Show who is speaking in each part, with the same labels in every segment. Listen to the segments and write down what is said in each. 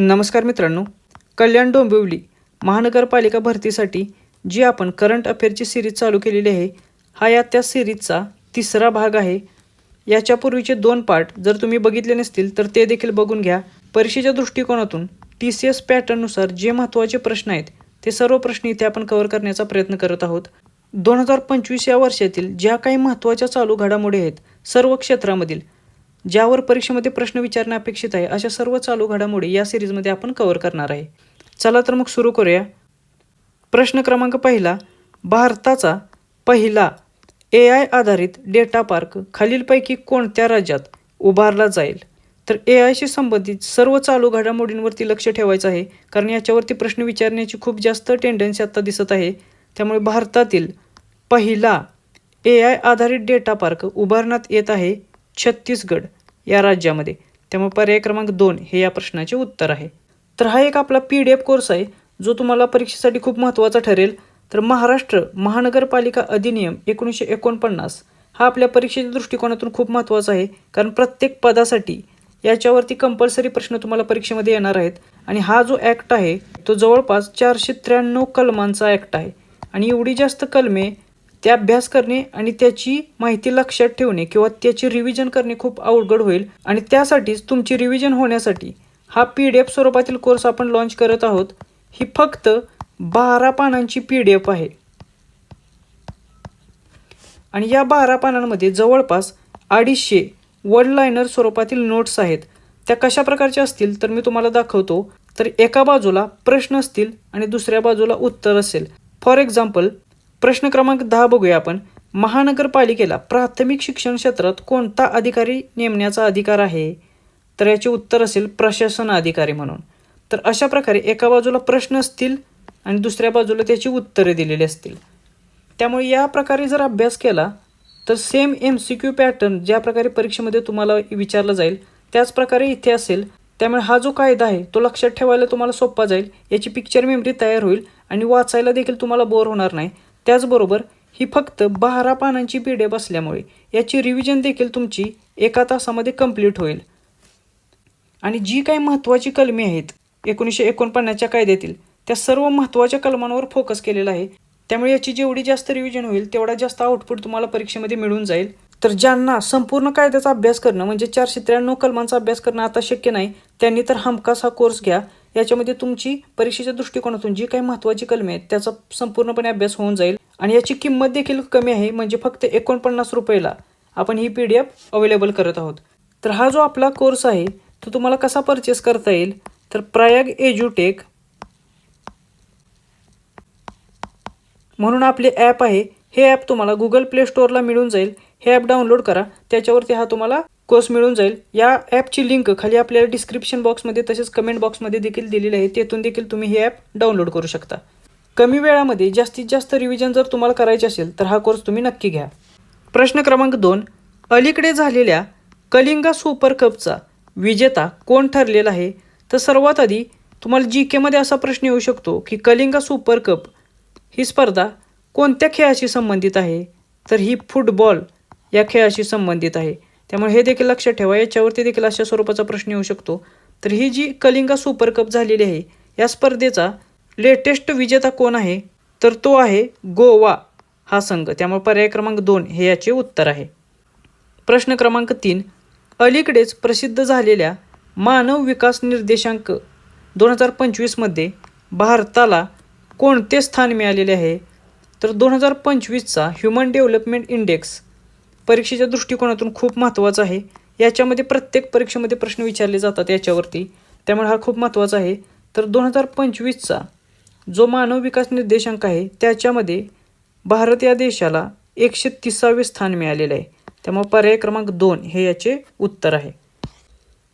Speaker 1: नमस्कार मित्रांनो. कल्याण डोंबिवली महानगरपालिका भरतीसाठी जी आपण करंट अफेअरची सिरीज चालू केलेली आहे हा या त्या सिरीजचा तिसरा भाग आहे. याच्यापूर्वीचे दोन पार्ट जर तुम्ही बघितले नसतील तर ते देखील बघून घ्या. परीक्षेच्या दृष्टिकोनातून टी सी एस पॅटर्ननुसार जे महत्त्वाचे प्रश्न आहेत ते सर्व प्रश्न इथे आपण कव्हर करण्याचा प्रयत्न करत आहोत. दोन हजार पंचवीस या वर्षातील ज्या काही महत्त्वाच्या चालू घडामोडी आहेत सर्व क्षेत्रामधील ज्यावर परीक्षेमध्ये प्रश्न विचारणे अपेक्षित आहे अशा सर्व चालू घडामोडी या सिरीजमध्ये आपण कव्हर करणार आहे. चला तर मग सुरू करूया. प्रश्न क्रमांक पहिला भारताचा पहिला ए आय आधारित डेटा पार्क खालीलपैकी कोणत्या राज्यात उभारला जाईल? तर ए आयशी संबंधित सर्व चालू घडामोडींवरती लक्ष ठेवायचं आहे कारण याच्यावरती प्रश्न विचारण्याची खूप जास्त टेंडन्सी आता दिसत आहे. त्यामुळे भारतातील पहिला ए आय आधारित डेटा पार्क उभारण्यात येत आहे. छत्तीसगड या राज्यामध्ये. त्यामुळे पर्याय क्रमांक दोन हे या प्रश्नाचे उत्तर आहे. तर हा एक आपला पी डी एफ कोर्स आहे जो तुम्हाला परीक्षेसाठी खूप महत्त्वाचा ठरेल. तर महाराष्ट्र महानगरपालिका अधिनियम एकोणीसशे एकोणपन्नास हा आपल्या परीक्षेच्या दृष्टिकोनातून खूप महत्त्वाचा आहे. कारण प्रत्येक पदासाठी याच्यावरती कंपल्सरी प्रश्न तुम्हाला परीक्षेमध्ये येणार आहेत. आणि हा जो ॲक्ट आहे तो जवळपास चारशे त्र्याण्णव कलमांचा ॲक्ट आहे. आणि एवढी जास्त कलमे ते अभ्यास करणे आणि त्याची माहिती लक्षात ठेवणे किंवा त्याची रिव्हिजन करणे खूप अवघड होईल. आणि त्यासाठीच तुमची रिव्हिजन होण्यासाठी हा पी डी एफ स्वरूपातील कोर्स आपण लॉन्च करत आहोत. ही फक्त बारा पानांची पी डी एफ आहे. आणि या बारा पानांमध्ये जवळपास अडीचशे वर्ड लायनर स्वरूपातील नोट्स आहेत. त्या कशा प्रकारच्या असतील तर मी तुम्हाला दाखवतो. तर एका बाजूला प्रश्न असतील आणि दुसऱ्या बाजूला उत्तर असेल. फॉर एक्झाम्पल प्रश्न क्रमांक दहा बघूया आपण. महानगरपालिकेला प्राथमिक शिक्षण क्षेत्रात कोणता अधिकारी नेमण्याचा अधिकार आहे? तर याचे उत्तर असेल प्रशासन अधिकारी म्हणून. तर अशा प्रकारे एका बाजूला प्रश्न असतील आणि दुसऱ्या बाजूला त्याची उत्तरे दिलेली असतील. त्यामुळे या प्रकारे जर अभ्यास केला तर same M C Q pattern ज्या प्रकारे परीक्षेमध्ये तुम्हाला विचारलं जाईल त्याच प्रकारे इथे असेल. त्यामुळे हा जो कायदा आहे तो लक्षात ठेवायला तुम्हाला सोपा जाईल. याची पिक्चर मेमरी तयार होईल आणि वाचायला देखील तुम्हाला बोर होणार नाही. त्याचबरोबर ही फक्त बारा पानांची पी डी एफ असल्यामुळे याची रिव्हिजन देखील तुमची एका तासामध्ये कंप्लीट होईल. आणि जी काही महत्त्वाची कलमे आहेत एकोणीसशे एकोणपन्नासच्या कायद्यातील त्या सर्व महत्त्वाच्या कलमांवर फोकस केलेला आहे. त्यामुळे याची जेवढी जास्त रिव्हिजन होईल तेवढा जास्त आउटपुट तुम्हाला परीक्षेमध्ये मिळून जाईल. तर ज्यांना संपूर्ण कायद्याचा अभ्यास करणं म्हणजे चारशे त्र्याण्णव कलमांचा अभ्यास करणं आता शक्य नाही त्यांनी तर हमखास हा कोर्स घ्या. याच्यामध्ये तुमची परीक्षेच्या दृष्टिकोनातून जी काही महत्त्वाची कलमे आहेत त्याचा संपूर्णपणे अभ्यास होऊन जाईल आणि याची किंमत देखील कमी आहे म्हणजे फक्त एकोणपन्नास रुपयाला आपण ही पी डी एफ अवेलेबल करत आहोत. तर हा जो आपला कोर्स आहे तो तुम्हाला कसा परचेस करता येईल? तर प्रयाग एज्युटेक म्हणून आपले ॲप आहे. हे ॲप तुम्हाला गुगल प्ले स्टोअरला मिळून जाईल. हे ॲप डाउनलोड करा. त्याच्यावरती हा तुम्हाला कोर्स मिळून जाईल. या ॲपची लिंक खाली आपल्याला डिस्क्रिप्शन बॉक्समध्ये तसेच कमेंट बॉक्समध्ये देखील दिलेली आहे. तेथून देखील तुम्ही हे ॲप डाउनलोड करू शकता. कमी वेळामध्ये जास्तीत जास्त रिव्हिजन जर तुम्हाला करायचे असेल तर हा कोर्स तुम्ही नक्की घ्या. प्रश्न क्रमांक दोन. अलीकडे झालेल्या कलिंगा सुपर कपचा विजेता कोण ठरलेला आहे? तर सर्वात आधी तुम्हाला जी केमध्ये असा प्रश्न येऊ शकतो की कलिंगा सुपर कप ही स्पर्धा कोणत्या खेळाशी संबंधित आहे? तर ही फुटबॉल या खेळाशी संबंधित आहे. त्यामुळे हे देखील लक्षात ठेवा. याच्यावरती देखील अशा स्वरूपाचा प्रश्न येऊ शकतो. तर ही जी कलिंगा सुपर कप झालेली आहे या स्पर्धेचा लेटेस्ट विजेता कोण आहे? तर तो आहे गोवा हा संघ. त्यामुळे पर्याय क्रमांक दोन हे याचे उत्तर आहे. प्रश्न क्रमांक तीन. अलीकडेच प्रसिद्ध झालेल्या मानव विकास निर्देशांक दोन हजार पंचवीसमध्ये भारताला कोणते स्थान मिळालेले आहे? तर दोन हजार पंचवीसचा ह्युमन डेव्हलपमेंट इंडेक्स परीक्षेच्या दृष्टिकोनातून खूप महत्त्वाचा आहे. याच्यामध्ये प्रत्येक परीक्षेमध्ये प्रश्न विचारले जातात याच्यावरती. त्यामुळे हा खूप महत्त्वाचा आहे. तर दोन हजार पंचवीसचा जो मानव विकास निर्देशांक आहे त्याच्यामध्ये भारत या देशाला एकशे तिसावे स्थान मिळालेलं आहे. त्यामुळे पर्याय क्रमांक दोन हे याचे उत्तर आहे.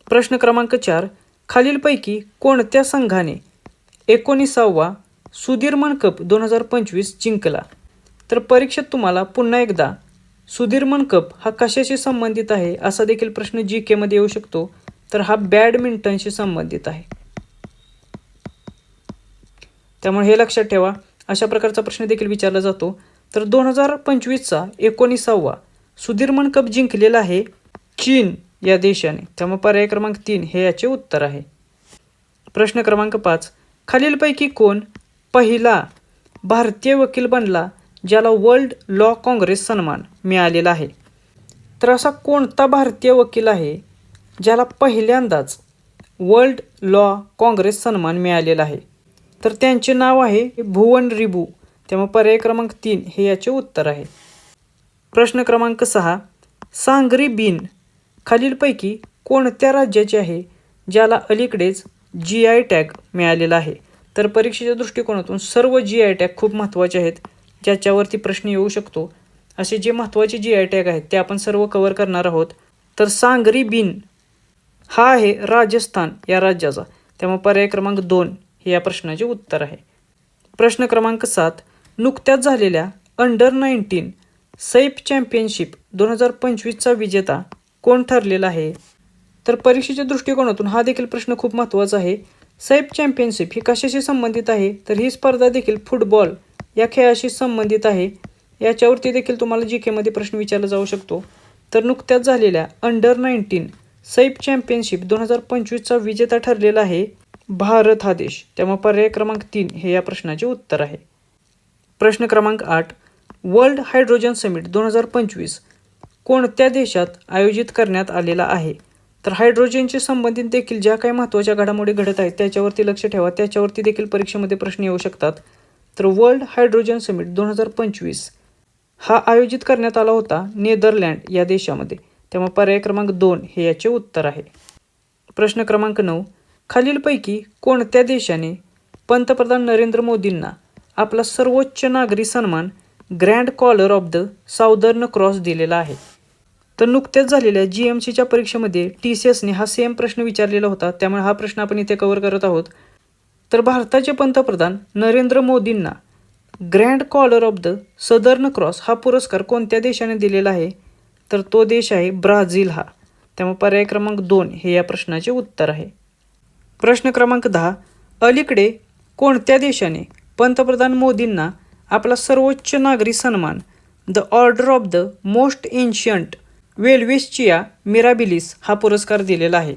Speaker 1: प्रश्न क्रमांक चार खालीलपैकी कोणत्या संघाने एकोणीसावा सुधीरमन कप दोन हजार पंचवीस जिंकला? तर परीक्षेत तुम्हाला पुन्हा एकदा सुधीरमन कप हा कशाशी संबंधित आहे असा देखील प्रश्न जी केमध्ये येऊ शकतो. तर हा बॅडमिंटनशी संबंधित आहे. त्यामुळे हे लक्षात ठेवा अशा प्रकारचा प्रश्न देखील विचारला जातो. तर दोन हजार पंचवीसचा एकोणीसावा सुधीरमन कप जिंकलेला आहे चीन या देशाने. त्यामुळे पर्याय क्रमांक तीन हे याचे उत्तर आहे. प्रश्न क्रमांक पाच खालीलपैकी कोण पहिला भारतीय वकील बनला? ज्याला वर्ल्ड लॉ काँग्रेस सन्मान मिळालेला आहे. तर असा कोणता भारतीय वकील आहे ज्याला पहिल्यांदाच वर्ल्ड लॉ काँग्रेस सन्मान मिळालेला आहे? तर त्यांचे नाव आहे भुवन रिबू. त्यामुळे पर्याय क्रमांक तीन हे याचे उत्तर आहे. प्रश्न क्रमांक सहा. सांगरी बिन खालीलपैकी कोणत्या राज्याचे आहे ज्याला अलीकडेच जी आय टॅग मिळालेला आहे? तर परीक्षेच्या दृष्टिकोनातून सर्व जी आय टॅग खूप महत्त्वाचे आहेत. ज्याच्यावरती प्रश्न येऊ शकतो. असे जे महत्त्वाचे जी आय टॅग आहेत ते आपण सर्व कवर करणार आहोत. तर सांगरी बिन हा आहे राजस्थान या राज्याचा. त्यामुळे पर्याय क्रमांक दोन हे या प्रश्नाचे उत्तर आहे. प्रश्न क्रमांक सात नुकत्याच झालेल्या अंडर नाईन्टीन सैफ चॅम्पियनशिप दोन हजार पंचवीसचा विजेता कोण ठरलेला आहे? तर परीक्षेच्या दृष्टिकोनातून हा देखील प्रश्न खूप महत्त्वाचा आहे. सैफ चॅम्पियनशिप ही कशाशी संबंधित आहे? तर ही स्पर्धा देखील फुटबॉल या खेळाशी संबंधित आहे. याच्यावरती देखील तुम्हाला जी केमध्ये प्रश्न विचारला जाऊ शकतो. तर नुकत्याच झालेल्या अंडर नाईन्टीन सैफ चॅम्पियनशिप दोन हजार पंचवीसचा विजेता ठरलेला आहे भारत हा देश. त्यामुळे पर्याय क्रमांक तीन हे या प्रश्नाचे उत्तर आहे. प्रश्न क्रमांक आठ वर्ल्ड हायड्रोजन समिट दोन हजार पंचवीस कोणत्या देशात आयोजित करण्यात आलेला आहे? तर हायड्रोजनशी संबंधित देखील ज्या काही महत्त्वाच्या घडामोडी घडत आहेत त्याच्यावरती लक्ष ठेवा. त्याच्यावरती देखील परीक्षेमध्ये प्रश्न येऊ शकतात. तर वर्ल्ड हायड्रोजन समिट दोन हजार पंचवीस हा आयोजित करण्यात आला होता नेदरलँड या देशामध्ये. तेव्हा पर्याय क्रमांक दोन हे याचे उत्तर आहे. प्रश्न क्रमांक नऊ. खालीलपैकी कोणत्या देशाने पंतप्रधान नरेंद्र मोदींना आपला सर्वोच्च नागरी सन्मान Grand Collar of the Southern Cross दिलेला आहे? तर नुकत्याच झालेल्या जी एम सीच्या परीक्षेमध्ये टी सी एसने हा सेम प्रश्न विचारलेला होता. त्यामुळे हा प्रश्न आपण इथे कव्हर करत आहोत. तर भारताचे पंतप्रधान नरेंद्र मोदींना Grand Collar of the Southern Cross हा पुरस्कार कोणत्या देशाने दिलेला आहे? तर तो देश आहे ब्राझील हा. त्यामुळे पर्याय क्रमांक दोन हे या प्रश्नाचे उत्तर आहे. प्रश्न क्रमांक दहा अलीकडे कोणत्या देशाने पंतप्रधान मोदींना आपला सर्वोच्च नागरी सन्मान the Order of the Most Ancient Welwitschia Mirabilis हा पुरस्कार दिलेला आहे?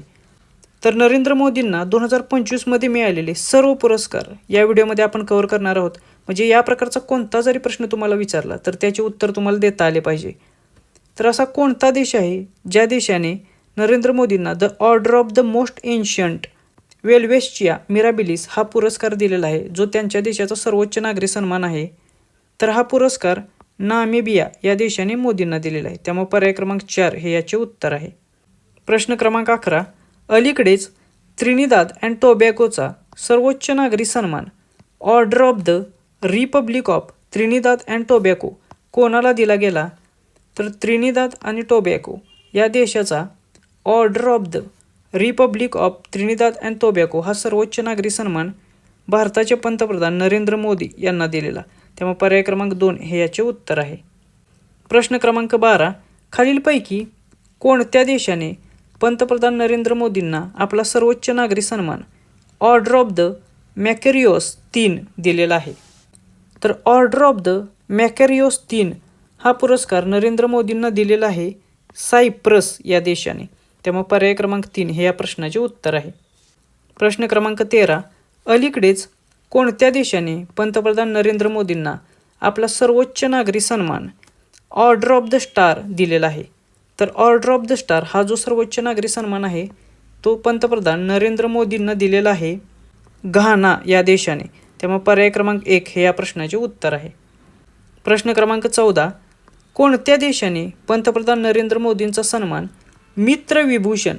Speaker 1: तर नरेंद्र मोदींना दोन हजार पंचवीसमध्ये मिळालेले सर्व पुरस्कार या व्हिडिओमध्ये आपण कव्हर करणार आहोत. म्हणजे या प्रकारचा कोणता जरी प्रश्न तुम्हाला विचारला तर त्याचे उत्तर तुम्हाला देता आले पाहिजे. तर असा कोणता देश आहे ज्या देशाने नरेंद्र मोदींना the Order of the Most Ancient Welwitschia Mirabilis हा पुरस्कार दिलेला आहे जो त्यांच्या देशाचा सर्वोच्च नागरी सन्मान आहे. तर हा पुरस्कार नामेबिया या देशाने मोदींना दिलेला आहे. त्यामुळे पर्याय क्रमांक चार हे याचे उत्तर आहे. प्रश्न क्रमांक अकरा अलीकडेच त्रिनिदाद अँड टोबॅगोचा सर्वोच्च नागरी सन्मान. Order of the Republic of Trinidad and Tobago कोणाला दिला गेला? तर त्रिनिदाद आणि टोबॅको या देशाचा Order of the Republic of Trinidad and Tobago हा सर्वोच्च नागरी सन्मान भारताचे पंतप्रधान नरेंद्र मोदी यांना दिलेला. त्यामुळे पर्याय क्रमांक दोन हे याचे उत्तर आहे. प्रश्न क्रमांक बारा. खालीलपैकी कोणत्या देशाने पंतप्रधान नरेंद्र मोदींना आपला सर्वोच्च नागरी सन्मान ऑर्डर ऑफ द मॅकेरिओस तीन दिलेला आहे. तर ऑर्डर ऑफ द मॅकॅरिओस तीन हा पुरस्कार नरेंद्र मोदींना दिलेला आहे सायप्रस या देशाने. त्यामुळे पर्याय क्रमांक तीन हे या प्रश्नाचे उत्तर आहे. प्रश्न क्रमांक तेरा अलीकडेच कोणत्या देशाने पंतप्रधान नरेंद्र मोदींना आपला सर्वोच्च नागरी सन्मान ऑर्डर ऑफ द स्टार दिलेला आहे? तर ऑर्डर ऑफ द स्टार हा जो सर्वोच्च नागरी सन्मान आहे तो पंतप्रधान नरेंद्र मोदींना दिलेला आहे. घाना या देशाने. त्यामुळे पर्याय क्रमांक एक हे या प्रश्नाचे उत्तर आहे. प्रश्न क्रमांक चौदा. कोणत्या देशाने पंतप्रधान नरेंद्र मोदींचा सन्मान मित्र विभूषण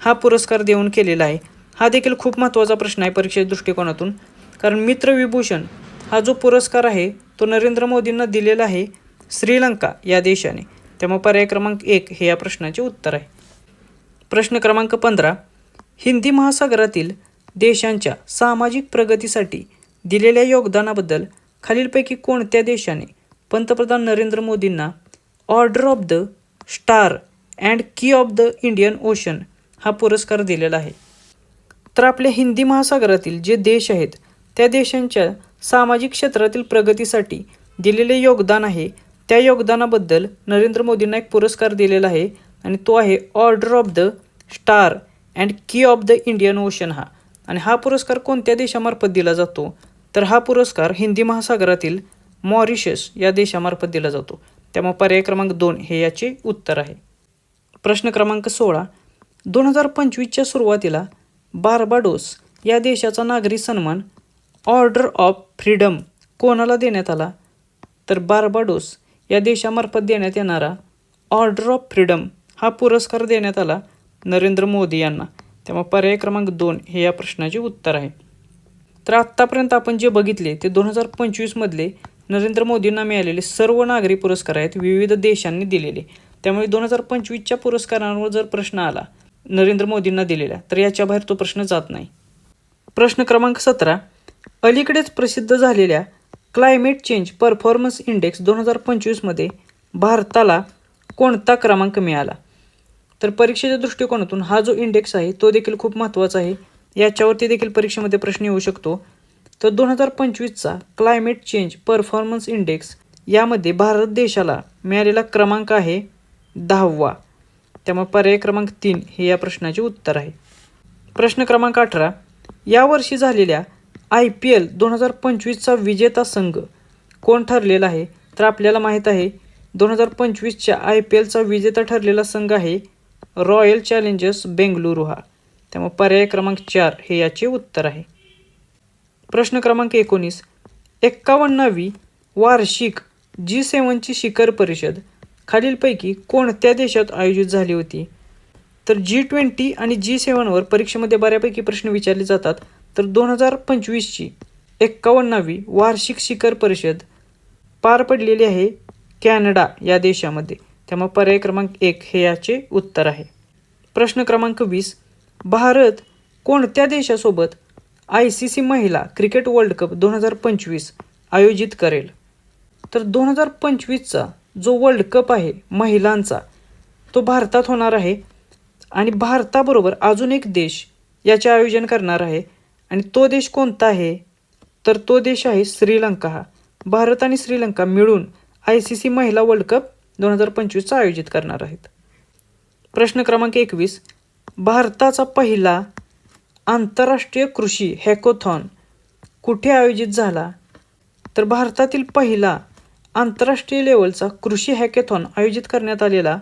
Speaker 1: हा पुरस्कार देऊन केलेला आहे? हा देखील खूप महत्त्वाचा प्रश्न आहे परीक्षेच्या दृष्टिकोनातून. कारण मित्र विभूषण हा जो पुरस्कार आहे तो नरेंद्र मोदींना दिलेला आहे श्रीलंका या देशाने. त्यामुळे पर्याय क्रमांक एक हे या प्रश्नाचे उत्तर आहे. प्रश्न क्रमांक पंधरा. हिंदी महासागरातील देशांच्या सामाजिक प्रगतीसाठी दिलेल्या योगदानाबद्दल खालीलपैकी कोणत्या देशाने पंतप्रधान नरेंद्र मोदींना Order of the Star and Key of the Indian Ocean हा पुरस्कार दिलेला आहे. तर आपल्या हिंदी महासागरातील जे देश आहेत त्या देशांच्या सामाजिक क्षेत्रातील प्रगतीसाठी दिलेले योगदान आहे त्या योगदानाबद्दल नरेंद्र मोदींना एक पुरस्कार दिलेला आहे आणि तो आहे Order of the Star and Key of the Indian Ocean हा. आणि हा पुरस्कार कोणत्या देशामार्फत दिला जातो? तर हा पुरस्कार हिंदी महासागरातील मॉरिशस या देशामार्फत दिला जातो. त्यामुळे पर्याय क्रमांक दोन हे याचे उत्तर आहे. प्रश्न क्रमांक सोळा. दोन हजार पंचवीसच्या सुरुवातीला बार्बाडोस या देशाचा नागरी सन्मान ऑर्डर ऑफ फ्रीडम कोणाला देण्यात आला? तर बार्बाडोस या देशामार्फत देण्यात येणारा ऑर्डर ऑफ फ्रीडम हा पुरस्कार देण्यात आला नरेंद्र मोदी यांना. त्यामुळे पर्याय क्रमांक दोन हे या प्रश्नाचे उत्तर आहे. तर आत्तापर्यंत आपण जे बघितले ते दोन हजार पंचवीसमधले नरेंद्र मोदींना मिळालेले सर्व नागरी पुरस्कार आहेत विविध देशांनी दिलेले. त्यामुळे दोन हजार पंचवीसच्या पुरस्कारांवर जर प्रश्न आला नरेंद्र मोदींना दिलेला तर याच्या बाहेर तो प्रश्न जात नाही. प्रश्न क्रमांक सतरा अलीकडेच प्रसिद्ध झालेल्या क्लायमेट चेंज परफॉर्मन्स इंडेक्स दोन हजार पंचवीसमध्ये भारताला कोणता क्रमांक मिळाला? तर परीक्षेच्या दृष्टिकोनातून हा जो इंडेक्स आहे तो देखील खूप महत्त्वाचा आहे. याच्यावरती देखील परीक्षेमध्ये प्रश्न येऊ शकतो. तर दोन हजार पंचवीसचा क्लायमेट चेंज परफॉर्मन्स इंडेक्स यामध्ये भारत देशाला मिळालेला क्रमांक आहे दहावा. त्यामुळे पर्याय क्रमांक तीन हे या प्रश्नाचे उत्तर आहे. प्रश्न क्रमांक अठरा. यावर्षी झालेल्या आय पी एल दोन हजार पंचवीसचा विजेता संघ कोण ठरलेला आहे? तर आपल्याला माहीत आहे दोन हजार पंचवीसच्या आय पी एलचा विजेता ठरलेला संघ आहे रॉयल चॅलेंजर्स बेंगलुरू हा. त्यामुळे पर्याय क्रमांक चार हे याचे उत्तर आहे. प्रश्न क्रमांक एकोणीस. एक्कावन्नावी वार्षिक जी सेवनची शिखर परिषद खालीलपैकी कोणत्या देशात आयोजित झाली होती? तर जी ट्वेंटी आणि जी सेवनवर परीक्षेमध्ये बऱ्यापैकी प्रश्न विचारले जातात. तर दोन हजार पंचवीसची एक्कावन्नावी वार्षिक शिखर परिषद पार पडलेली आहे कॅनडा या देशामध्ये. त्यामुळे पर्याय क्रमांक एक हे याचे उत्तर आहे. प्रश्न क्रमांक वीस भारत कोणत्या देशासोबत आय सी सी महिला क्रिकेट वर्ल्ड कप दोन हजार पंचवीस आयोजित करेल? तर दोन हजार पंचवीसचा जो वर्ल्ड कप आहे महिलांचा तो भारतात होणार आहे आणि भारताबरोबर अजून एक देश याचे आयोजन करणार आहे आणि तो देश कोणता आहे? तर तो देश आहे श्रीलंका. हा भारत आणि श्रीलंका मिळून आय सी सी महिला वर्ल्ड कप दोन हजार पंचवीसचा आयोजित करणार आहेत. प्रश्न क्रमांक एकवीस. भारताचा पहिला आंतरराष्ट्रीय कृषी हॅकोथॉन कुठे आयोजित झाला? तर भारतातील पहिला आंतरराष्ट्रीय लेवलचा कृषी हॅकेथॉन आयोजित करण्यात आलेला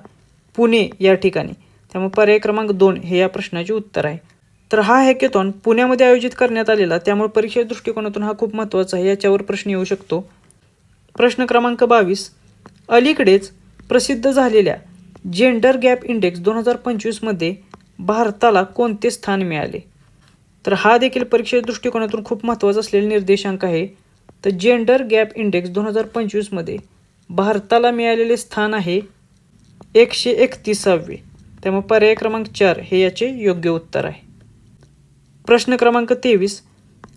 Speaker 1: पुणे या ठिकाणी. त्यामुळे पर्याय क्रमांक दोन हे या प्रश्नाचे उत्तर आहे. तर हा हॅकेथॉन पुण्यामध्ये आयोजित करण्यात आलेला त्यामुळे परीक्षे दृष्टिकोनातून हा खूप महत्त्वाचा आहे याच्यावर प्रश्न येऊ शकतो. प्रश्न क्रमांक बावीस. अलीकडेच प्रसिद्ध झालेल्या जेंडर गॅप इंडेक्स दोन हजार पंचवीसमध्ये भारताला कोणते स्थान मिळाले? तर हा देखील परीक्षेच्या दृष्टिकोनातून खूप महत्त्वाचा असलेला निर्देशांक आहे. तर जेंडर गॅप इंडेक्स दोन हजार पंचवीसमध्ये भारताला मिळालेले स्थान आहे एकशे एकतीसावे. त्यामुळे पर्याय क्रमांक चार हे याचे योग्य उत्तर आहे. प्रश्न क्रमांक तेवीस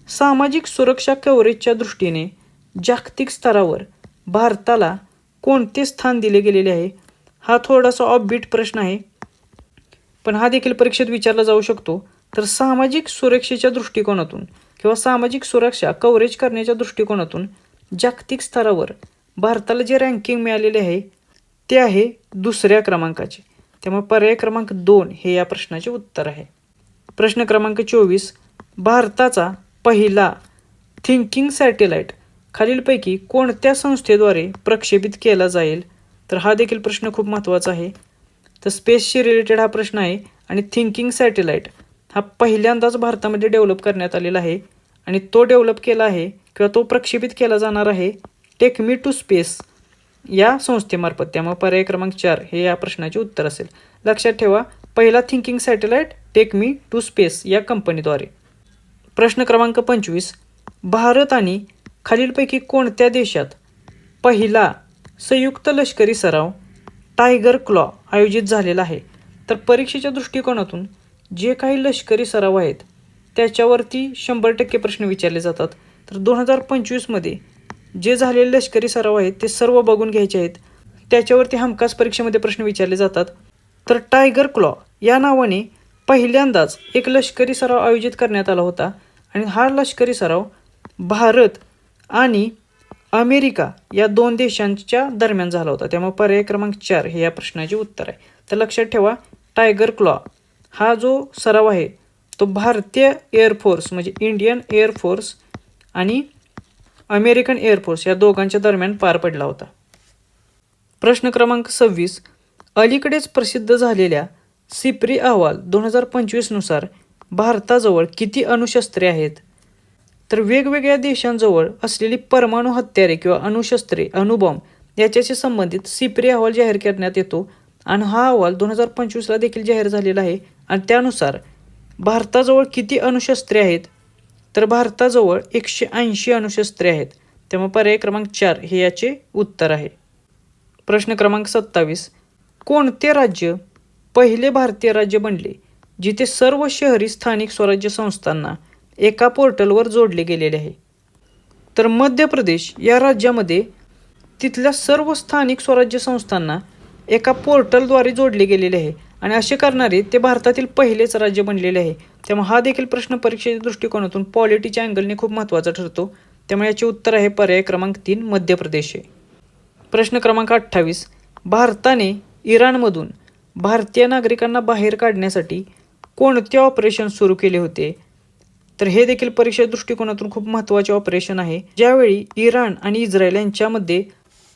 Speaker 1: सामाजिक सुरक्षा कव्हरेजच्या दृष्टीने जागतिक स्तरावर भारताला कोणते स्थान दिले गेलेले आहे? हा थोडासा ऑफबीट प्रश्न आहे. पण हा देखील परीक्षेत विचारला जाऊ शकतो. तर सामाजिक सुरक्षेच्या दृष्टिकोनातून किंवा सामाजिक सुरक्षा कव्हरेज करण्याच्या दृष्टिकोनातून जागतिक स्तरावर भारताला जे रँकिंग मिळालेले आहे ते आहे दुसऱ्या क्रमांकाचे. त्यामुळे पर्याय क्रमांक दोन हे या प्रश्नाचे उत्तर आहे. प्रश्न क्रमांक चोवीस भारताचा पहिला थिंकिंग सॅटेलाईट खालीलपैकी कोणत्या संस्थेद्वारे प्रक्षेपित केला जाईल? तर हा देखील प्रश्न खूप महत्त्वाचा आहे. तर स्पेसशी रिलेटेड हा प्रश्न आहे आणि थिंकिंग सॅटेलाईट हा पहिल्यांदाच भारतामध्ये डेव्हलप करण्यात आलेला आहे आणि तो डेव्हलप केला आहे किंवा तो प्रक्षेपित केला जाणार आहे टेक मी टू स्पेस या संस्थेमार्फत. त्यामुळे पर्याय क्रमांक चार हे या प्रश्नाचे उत्तर असेल. लक्षात ठेवा पहिला thinking satellite Take Me To Space या कंपनीद्वारे प्रश्न क्रमांक पंचवीस. भारत आणि खालीलपैकी कोणत्या देशात पहिला संयुक्त लष्करी सराव टायगर क्लॉ आयोजित झालेला आहे? तर परीक्षेच्या दृष्टिकोनातून जे काही लष्करी सराव आहेत त्याच्यावरती शंभर टक्के प्रश्न विचारले जातात. तर दोन हजार पंचवीसमध्ये जे झालेले लष्करी सराव आहेत ते सर्व बघून घ्यायचे आहेत. त्याच्यावरती हमखास परीक्षेमध्ये प्रश्न विचारले जातात. तर टायगर क्लॉ या नावाने पहिल्यांदाच एक लष्करी सराव आयोजित करण्यात आला होता. आणि हा लष्करी सराव भारत आणि अमेरिका या दोन देशांच्या दरम्यान झाला होता. त्यामुळे पर्याय क्रमांक चार हे या प्रश्नाचे उत्तर आहे. तर लक्षात ठेवा टायगर क्लॉ हा जो सराव आहे तो भारतीय एअरफोर्स म्हणजे इंडियन एअरफोर्स आणि अमेरिकन एअरफोर्स या दोघांच्या दरम्यान पार पडला होता. प्रश्न क्रमांक सव्वीस अलीकडेच प्रसिद्ध झालेल्या सिप्री अहवाल दोन हजार पंचवीसनुसार भारताजवळ किती अणुशस्त्रे आहेत? तर वेगवेगळ्या देशांजवळ असलेली परमाणु हत्यारे किंवा अणुशस्त्रे अणुबॉम्ब याच्याशी संबंधित सिप्री अहवाल जाहीर करण्यात येतो आणि हा अहवाल दोन हजार पंचवीसला देखील जाहीर झालेला आहे. आणि त्यानुसार भारताजवळ किती अणुशस्त्रे आहेत? तर भारताजवळ एकशे ऐंशी अणुशस्त्रे आहेत. त्यामुळे पर्याय क्रमांक चार हे याचे उत्तर आहे. प्रश्न क्रमांक सत्तावीस. कोणते राज्य पहिले भारतीय राज्य बनले जिथे सर्व शहरी स्थानिक स्वराज्य संस्थांना एका पोर्टलवर जोडले गेलेले आहे. तर मध्य प्रदेश या राज्यामध्ये तिथल्या सर्व स्थानिक स्वराज्य संस्थांना एका पोर्टलद्वारे जोडले गेलेले आहे आणि असे करणारे ते भारतातील पहिलेच राज्य बनलेले आहे. त्यामुळे हा देखील प्रश्न परीक्षेच्या दृष्टिकोनातून पॉलिटीच्या अँगलने खूप महत्त्वाचा ठरतो. त्यामुळे याचे उत्तर आहे पर्याय क्रमांक तीन मध्य प्रदेश आहे. प्रश्न क्रमांक अठ्ठावीस भारताने इराणमधून भारतीय नागरिकांना बाहेर काढण्यासाठी कोणते ऑपरेशन सुरू केले होते? तर हे देखील परीक्षा दृष्टिकोनातून खूप महत्त्वाचे ऑपरेशन आहे. ज्यावेळी इराण आणि इस्रायल यांच्यामध्ये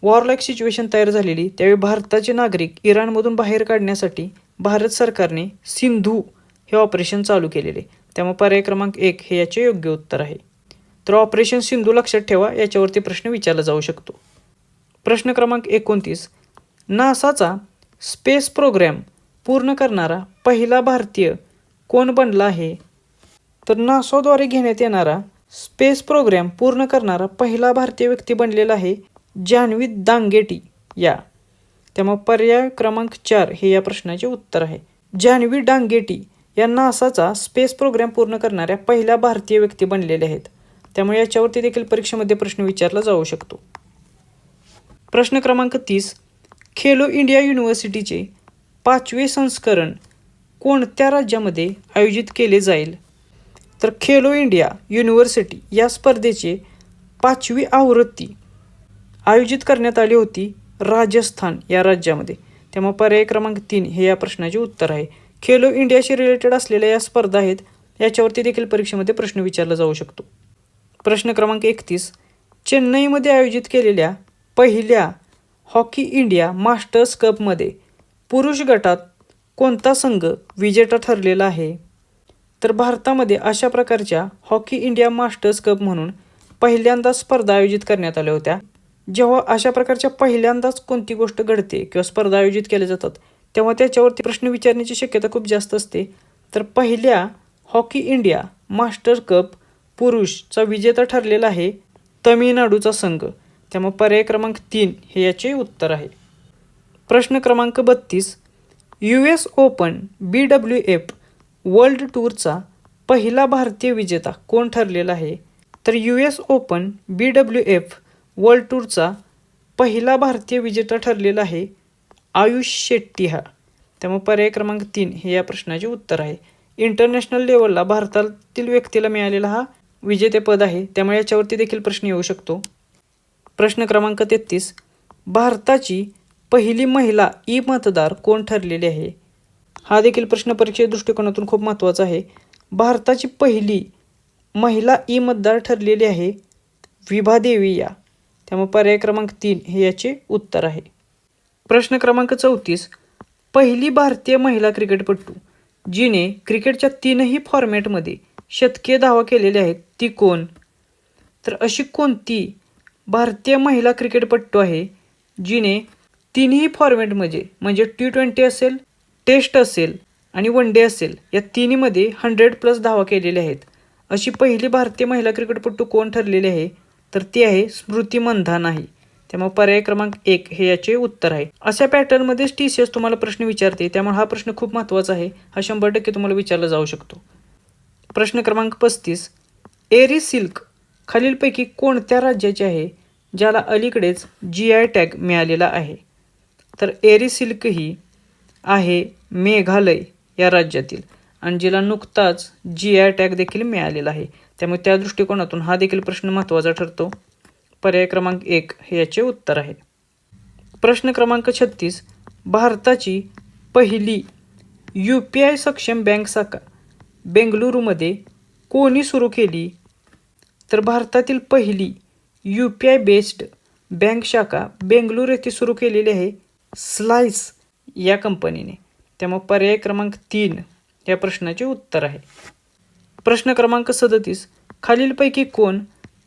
Speaker 1: वॉरलाईक सिच्युएशन तयार झालेली त्यावेळी भारताचे नागरिक इराणमधून बाहेर काढण्यासाठी भारत सरकारने सिंधू हे ऑपरेशन चालू केलेले. त्यामुळे पर्याय क्रमांक एक हे याचे योग्य उत्तर आहे. तर ऑपरेशन सिंधू लक्षात ठेवा याच्यावरती प्रश्न विचारला जाऊ शकतो. प्रश्न क्रमांक एकोणतीस. नासाचा स्पेस प्रोग्रॅम पूर्ण करणारा पहिला भारतीय कोण बनला आहे? तर नासाद्वारे घेण्यात येणारा स्पेस प्रोग्रॅम पूर्ण करणारा पहिला भारतीय व्यक्ती बनलेला आहे जान्हवी दांगेटी या. त्यामुळे पर्याय क्रमांक चार हे या प्रश्नाचे उत्तर आहे. जान्हवी डांगेटी या नासाचा स्पेस प्रोग्रॅम पूर्ण करणाऱ्या पहिल्या भारतीय व्यक्ती बनलेल्या आहेत. त्यामुळे याच्यावरती देखील परीक्षेमध्ये प्रश्न विचारला जाऊ शकतो. प्रश्न क्रमांक तीस खेलो इंडिया युनिव्हर्सिटीचे पाचवे संस्करण कोणत्या राज्यामध्ये आयोजित केले जाईल? तर खेलो इंडिया युनिव्हर्सिटी या स्पर्धेचे पाचवी आवृत्ती आयोजित करण्यात आली होती राजस्थान या राज्यामध्ये. त्यामुळे पर्याय क्रमांक तीन हे या प्रश्नाचे उत्तर आहे. खेलो इंडियाशी रिलेटेड असलेल्या या स्पर्धा आहेत याच्यावरती देखील परीक्षेमध्ये प्रश्न विचारला जाऊ शकतो. प्रश्न क्रमांक एकतीस. चेन्नईमध्ये आयोजित केलेल्या पहिल्या हॉकी इंडिया मास्टर्स कपमध्ये पुरुष गटात कोणता संघ विजेता ठरलेला आहे? तर भारतामध्ये अशा प्रकारच्या हॉकी इंडिया मास्टर्स कप म्हणून पहिल्यांदा स्पर्धा आयोजित करण्यात आल्या होत्या. जेव्हा अशा प्रकारच्या पहिल्यांदाच कोणती गोष्ट घडते किंवा स्पर्धा आयोजित केल्या जातात तेव्हा त्याच्यावरती प्रश्न विचारण्याची शक्यता खूप जास्त असते. तर पहिल्या हॉकी इंडिया मास्टर कप पुरुषचा विजेता ठरलेला आहे तमिळनाडूचा संघ. त्यामुळे पर्याय क्रमांक तीन हे याचे उत्तर आहे. प्रश्न क्रमांक बत्तीस. U S Open B W F World टूरचा पहिला भारतीय विजेता कोण ठरलेला आहे? तर U S Open B W F World टूरचा पहिला भारतीय विजेता ठरलेला आहे आयुष शेट्टी हा. त्यामुळे पर्याय क्रमांक तीन हे या प्रश्नाचे उत्तर आहे. इंटरनॅशनल लेवलला भारतातील व्यक्तीला मिळालेला हा विजेतेपद आहे. त्यामुळे याच्यावरती देखील प्रश्न येऊ शकतो. प्रश्न क्रमांक तेहतीस. भारताची पहिली महिला ई मतदार कोण ठरलेली आहे? हा देखील प्रश्न परीक्षे दृष्टिकोनातून खूप महत्त्वाचा आहे. भारताची पहिली महिला ई मतदार ठरलेली आहे विभा देवी या त्यामुळे पर्याय क्रमांक तीन हे याचे उत्तर आहे. प्रश्न क्रमांक चौतीस. पहिली भारतीय महिला क्रिकेटपटू जिने क्रिकेटच्या तीनही फॉर्मॅटमध्ये शतकीय धावा केलेल्या आहेत ती कोण? तर अशी कोणती भारतीय महिला क्रिकेटपटू आहे जिने तिन्ही फॉर्मॅटमध्ये म्हणजे टी ट्वेंटी असेल टेस्ट असेल आणि वन डे असेल या तिन्हीमध्ये हंड्रेड प्लस धावा केलेल्या आहेत. अशी पहिली भारतीय महिला क्रिकेटपटू कोण ठरलेली आहे? तर ती आहे स्मृती मंधान आहे. त्यामुळे पर्याय क्रमांक एक हे याचे उत्तर आहे. अशा पॅटर्नमध्येच टी सी एस तुम्हाला प्रश्न विचारते त्यामुळे हा प्रश्न खूप महत्त्वाचा आहे. हा शंभर टक्के तुम्हाला विचारला जाऊ शकतो. प्रश्न क्रमांक पस्तीस एरी सिल्क खालीलपैकी कोणत्या राज्याचे आहे ज्याला अलीकडेच जी आय टॅग मिळालेला आहे? तर एरी सिल्क ही आहे मेघालय या राज्यातील आणि जिला नुकताच जी आय टॅग देखील मिळालेला आहे. त्यामुळे त्या दृष्टिकोनातून हा देखील प्रश्न महत्त्वाचा ठरतो. पर्याय क्रमांक एक हे याचे उत्तर आहे. प्रश्न क्रमांक छत्तीस भारताची पहिली यू पी आय सक्षम बँक शाखा बेंगलुरूमध्ये कोणी सुरू केली तर भारतातील पहिली U P I based bank शाखा बेंगलुरू येथे सुरू केलेली आहे स्लाइस या कंपनीने. त्यामुळे पर्याय क्रमांक तीन या प्रश्नाचे उत्तर आहे. प्रश्न क्रमांक सदतीस खालीलपैकी कोण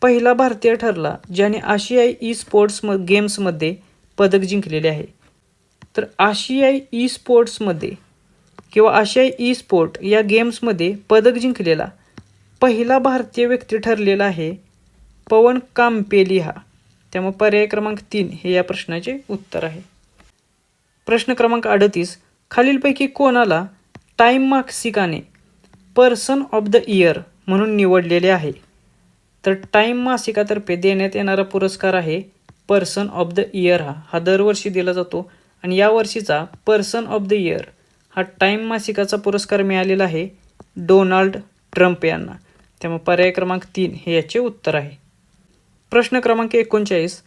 Speaker 1: पहिला भारतीय ठरला ज्याने आशियाई ई स्पोर्ट्स म गेम्समध्ये पदक जिंकलेले आहे? तर आशियाई ई स्पोर्ट्समध्ये किंवा आशियाई ई स्पोर्ट या गेम्समध्ये पदक जिंकलेला पहिला भारतीय व्यक्ती ठरलेला आहे पवन कामपेली हा त्यामुळे पर्याय क्रमांक तीन हे या प्रश्नाचे उत्तर आहे. प्रश्न क्रमांक अडतीस. खालीलपैकी कोणाला टाईम मासिकाने पर्सन ऑफ द इयर म्हणून निवडलेले आहे? तर टाईम मासिकातर्फे देण्यात येणारा पुरस्कार आहे पर्सन ऑफ द इयर हा. हा दरवर्षी दिला जातो आणि या वर्षीचा पर्सन ऑफ द इयर हा टाईम मासिकाचा पुरस्कार मिळालेला आहे डोनाल्ड ट्रम्प यांना. त्यामुळे पर्याय क्रमांक तीन हे याचे उत्तर आहे. प्रश्न क्रमांक एकोणचाळीस.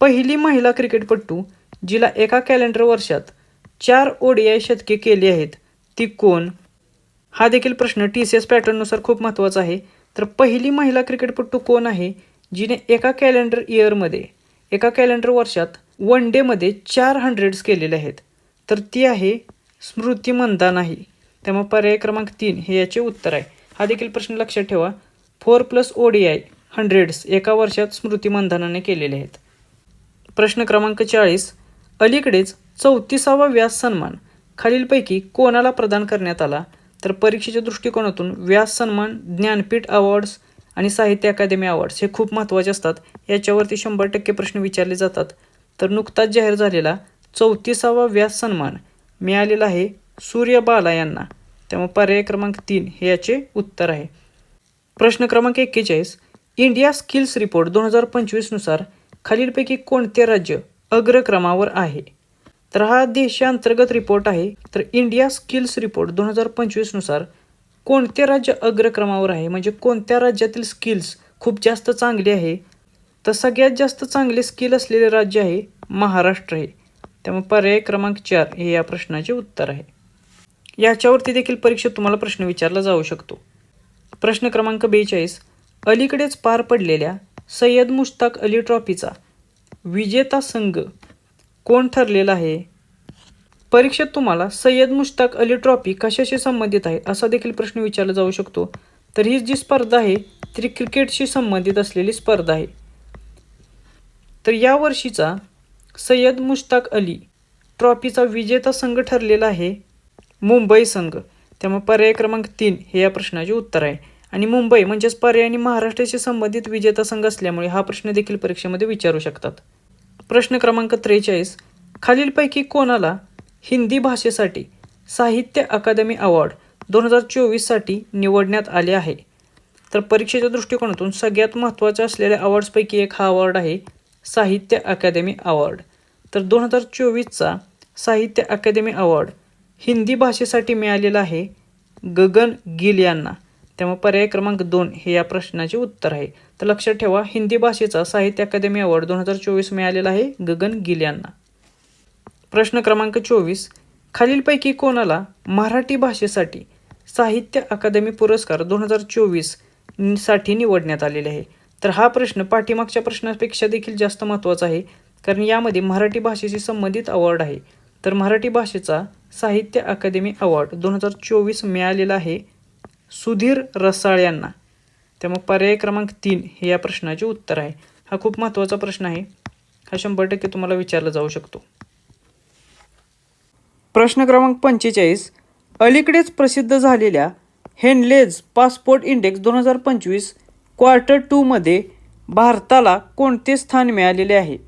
Speaker 1: पहिली महिला क्रिकेटपटू जिला एका कॅलेंडर वर्षात चार ओडीआय शतके केली आहेत ती कोण? हा देखील प्रश्न टी सी एस पॅटर्ननुसार खूप महत्त्वाचा आहे. तर पहिली महिला क्रिकेटपटू कोण आहे? जिने एका कॅलेंडर इयरमध्ये एका कॅलेंडर वर्षात वन डेमध्ये चार हंड्रेड्स केलेले आहेत. तर ती आहे स्मृती मंदाना आहे त्यामुळे पर्याय क्रमांक तीन हे याचे उत्तर आहे. हा देखील प्रश्न लक्षात ठेवा. Four plus O D I hundreds एका वर्षात स्मृती मंदानाने केलेले आहेत. प्रश्न क्रमांक चाळीस अलीकडेच चौतीसावा व्यास सन्मान खालीलपैकी कोणाला प्रदान करण्यात आला? तर परीक्षेच्या दृष्टिकोनातून व्यास सन्मान ज्ञानपीठ अवॉर्ड्स आणि साहित्य अकादमी अवॉर्ड्स हे खूप महत्त्वाचे असतात. याच्यावरती शंभर टक्के प्रश्न विचारले जातात. तर नुकताच जाहीर झालेला चौतीसावा व्यास सन्मान मिळालेला आहे सूर्यबाला यांना. त्यामुळे पर्याय क्रमांक तीन हे याचे उत्तर आहे. प्रश्न क्रमांक एक्केचाळीस. इंडिया स्किल्स रिपोर्ट दोन हजार पंचवीसनुसार खालीलपैकी कोणते राज्य अग्रक्रमावर आहे? तर हा देशांतर्गत रिपोर्ट आहे. तर इंडिया स्किल्स रिपोर्ट दोन हजार पंचवीसनुसार कोणते राज्य अग्रक्रमावर आहे? म्हणजे कोणत्या राज्यातील स्किल्स खूप जास्त चांगली आहे? तर सगळ्यात जास्त चांगले स्किल असलेले राज्य आहे महाराष्ट्र आहे. त्यामुळे पर्याय क्रमांक चार हे या प्रश्नाचे उत्तर आहे. याच्यावरती देखील परीक्षेत तुम्हाला प्रश्न विचारला जाऊ शकतो. प्रश्न क्रमांक बेचाळीस. अलीकडेच पार पडलेल्या सय्यद मुश्ताक अली ट्रॉफीचा विजेता संघ कोण ठरलेला आहे? परीक्षेत तुम्हाला सय्यद मुश्ताक अली ट्रॉफी कशाशी संबंधित आहे असा देखील प्रश्न विचारला जाऊ शकतो. तर ही जी स्पर्धा आहे ती क्रिकेटशी संबंधित असलेली स्पर्धा आहे. तर या वर्षीचा सय्यद मुश्ताक अली ट्रॉफीचा विजेता संघ ठरलेला आहे. मुंबई संघ. त्यामुळे पर्याय क्रमांक तीन हे या प्रश्नाचे उत्तर आहे. आणि मुंबई म्हणजेच पर्याय आणि महाराष्ट्राशी संबंधित विजेता संघ असल्यामुळे हा प्रश्न देखील परीक्षेमध्ये विचारू शकतात. प्रश्न क्रमांक त्रेचाळीस. खालीलपैकी कोणाला हिंदी भाषेसाठी साहित्य अकादमी अवॉर्ड दोन हजार चोवीससाठी निवडण्यात आले आहे? तर परीक्षेच्या दृष्टिकोनातून सगळ्यात महत्त्वाच्या असलेल्या अवॉर्ड्सपैकी एक हा अवॉर्ड आहे साहित्य अकादमी अवॉर्ड. तर दोन हजार चोवीसचा साहित्य अकादमी अवॉर्ड हिंदी भाषेसाठी मिळालेला आहे गगन गिल यांना. त्यामुळे पर्याय क्रमांक दोन हे या प्रश्नाचे उत्तर आहे. तर लक्षात ठेवा हिंदी भाषेचा साहित्य अकादमी अवॉर्ड दोन हजार चोवीस मिळालेला आहे गगन गिल यांना. प्रश्न क्रमांक चोवीस खालीलपैकी कोणाला मराठी भाषेसाठी साहित्य अकादमी पुरस्कार दोन हजार चोवीससाठी निवडण्यात आलेले आहे? तर हा प्रश्न पाठीमागच्या प्रश्नापेक्षा देखील जास्त महत्त्वाचा आहे कारण यामध्ये मराठी भाषेशी संबंधित अवॉर्ड आहे. तर मराठी भाषेचा साहित्य अकादमी अवॉर्ड दोन हजार चोवीस मिळालेला आहे सुधीर रसाळ यांना. त्यामुळे पर्याय क्रमांक तीन हे या प्रश्नाचे उत्तर आहे. हा खूप महत्त्वाचा प्रश्न आहे. हा शंभर टक्के तुम्हाला विचारला जाऊ शकतो. प्रश्न क्रमांक पंचेचाळीस. अलीकडेच प्रसिद्ध झालेल्या हेनलेज पासपोर्ट इंडेक्स दोन हजार पंचवीस क्वार्टर टूमध्ये भारताला कोणते स्थान मिळालेले आहे?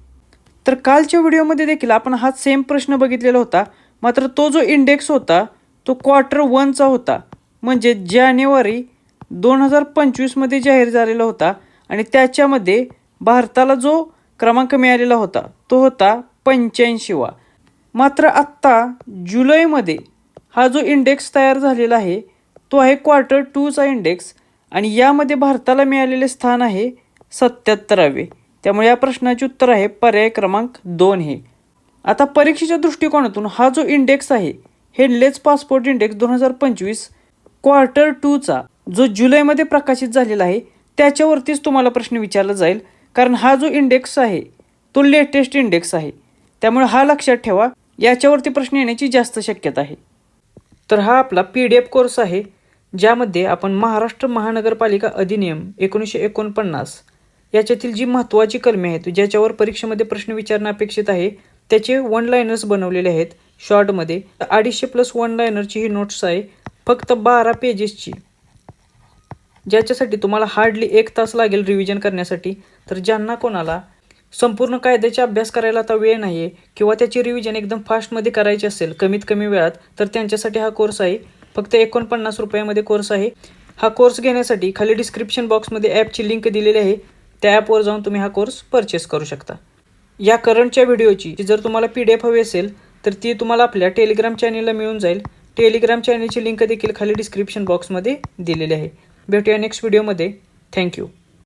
Speaker 1: तर कालच्या व्हिडिओमध्ये देखील आपण हा सेम प्रश्न बघितलेला होता. मात्र तो जो इंडेक्स होता तो क्वार्टर वनचा होता. म्हणजे जानेवारी दोन हजार पंचवीसमध्ये जाहीर झालेला होता आणि त्याच्यामध्ये भारताला जो क्रमांक मिळालेला होता तो होता पंच्याऐंशीवा. मात्र आत्ता जुलैमध्ये हा जो इंडेक्स तयार झालेला आहे तो आहे क्वार्टर टूचा इंडेक्स आणि यामध्ये भारताला मिळालेले स्थान आहे सत्याहत्तरावे. त्यामुळे या प्रश्नाचे उत्तर आहे पर्याय क्रमांक दोन हे. आता परीक्षेच्या दृष्टिकोनातून हा जो इंडेक्स आहे हेडलेस पासपोर्ट इंडेक्स दोन हजार पंचवीस क्वार्टर टूचा जो जुलैमध्ये प्रकाशित झालेला आहे त्याच्यावरतीच तुम्हाला प्रश्न विचारला जाईल. कारण हा जो इंडेक्स आहे तो लेटेस्ट इंडेक्स आहे. त्यामुळे हा लक्षात ठेवा याच्यावरती प्रश्न येण्याची जास्त शक्यता आहे. तर हा आपला पी डी एफ कोर्स आहे ज्यामध्ये आपण महाराष्ट्र महानगरपालिका अधिनियम एकोणीसशे एकोणपन्नास याच्यातील जी महत्त्वाची कलमे आहेत ज्याच्यावर परीक्षेमध्ये प्रश्न विचारणं अपेक्षित आहे त्याचे वन लायनर्स बनवलेले आहेत शॉर्टमध्ये अडीचशे प्लस वन लायनरची ही नोट्स आहे फक्त बारा पेजेसची ज्याच्यासाठी तुम्हाला हार्डली एक तास लागेल रिव्हिजन करण्यासाठी तर ज्यांना कोणाला संपूर्ण कायद्याचा अभ्यास करायला आता वेळ नाही आहे किंवा त्याची रिव्हिजन एकदम फास्टमध्ये करायची असेल कमीत कमी वेळात तर त्यांच्यासाठी हा कोर्स आहे. फक्त एकोणपन्नास रुपयामध्ये कोर्स आहे. हा कोर्स घेण्यासाठी खाली डिस्क्रिप्शन बॉक्समध्ये ॲपची लिंक दिलेली आहे. त्या ॲपवर जाऊन तुम्ही हा कोर्स परचेस करू शकता. या करंटच्या व्हिडिओची जर तुम्हाला पी डी एफ हवी असेल तर ती तुम्हाला आपल्या टेलिग्राम चॅनेलला मिळून जाईल. टेलिग्राम चॅनेलची लिंक देखील खाली डिस्क्रिप्शन बॉक्समध्ये दिलेली आहे. भेटूया नेक्स्ट व्हिडिओमध्ये थँक्यू